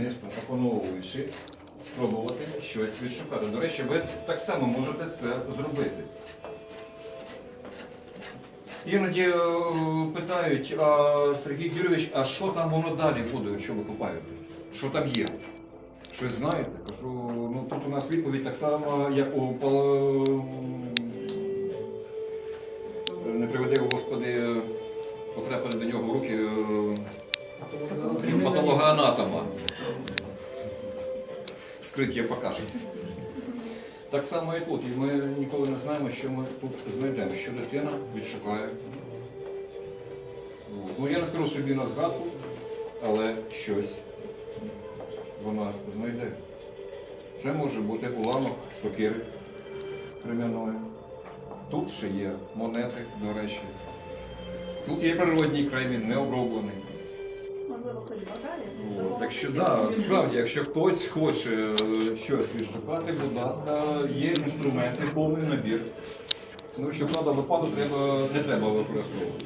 керівництвом, опановуючи, спробувати щось відшукати. До речі, ви так само можете це зробити. Іноді е, питають, а Сергій Юрійович, а що там воно далі буде, що ви купаєте? Що там є? Щось знаєте? Кажу, ну тут у нас відповідь так само, як у не приведи, Господи, потрапили до нього в руки е, патологоанатома. Скриття покаже. Так само і тут. І ми ніколи не знаємо, що ми тут знайдемо, що дитина відшукає. Ну я не скажу собі на згадку, але щось вона знайде. Це може бути уламок сокири крем'яної. Тут ще є монети, до речі. Тут є природній кремінь, не оброблений. Можливо, бажає. От, якщо да, справді, якщо хтось хоче е, щось відшукати, будь ласка, є інструменти, повний набір. Ну, щоправда, випаду треба, не треба використовувати.